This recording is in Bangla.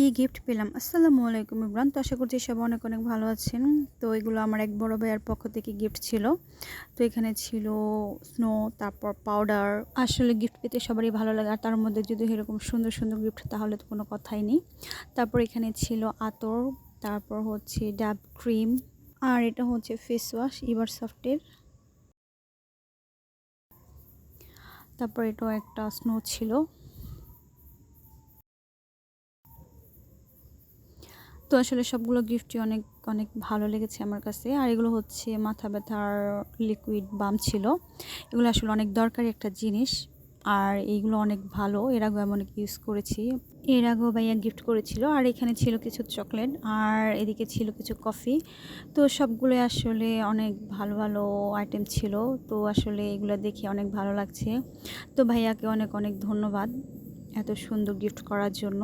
কি গিফট পেলাম? আসসালামু আলাইকুম ইমরান। তো আশা করছি সব অনেক অনেক ভালো আছেন। তো এগুলো আমার এক বড় ভাইয়ের পক্ষ থেকে গিফট ছিল। তো এখানে ছিল স্নো তারপর পাউডার আসলে গিফট পেতে সবারই ভালো লাগে। আর তার মধ্যে যদি এরকম সুন্দর সুন্দর গিফট তাহলে তো কোনো কথাই নেই। তারপর এখানে ছিল আতর, তারপর হচ্ছে ডাব ক্রিম আর এটা হচ্ছে ফেস ওয়াশ ইভার সফটের তারপর এটাও একটা স্নো ছিল। তো আসলে সবগুলো গিফটই অনেক অনেক ভালো লেগেছে আমার কাছে। আর এগুলো হচ্ছে মাথা ব্যথার লিকুইড বাম ছিল। এগুলো আসলে অনেক দরকারি একটা জিনিস। আর এইগুলো অনেক ভালো। এর আগেও আমি অনেক ইউজ করেছি। এর আগেও ভাইয়া গিফট করেছিল। আর এখানে ছিল কিছু চকলেট আর এদিকে ছিল কিছু কফি তো সবগুলো আসলে অনেক ভালো ভালো আইটেম ছিল। তো আসলে এগুলো দেখে অনেক ভালো লাগছে। তো ভাইয়াকে অনেক অনেক ধন্যবাদ এত সুন্দর গিফট করার জন্য।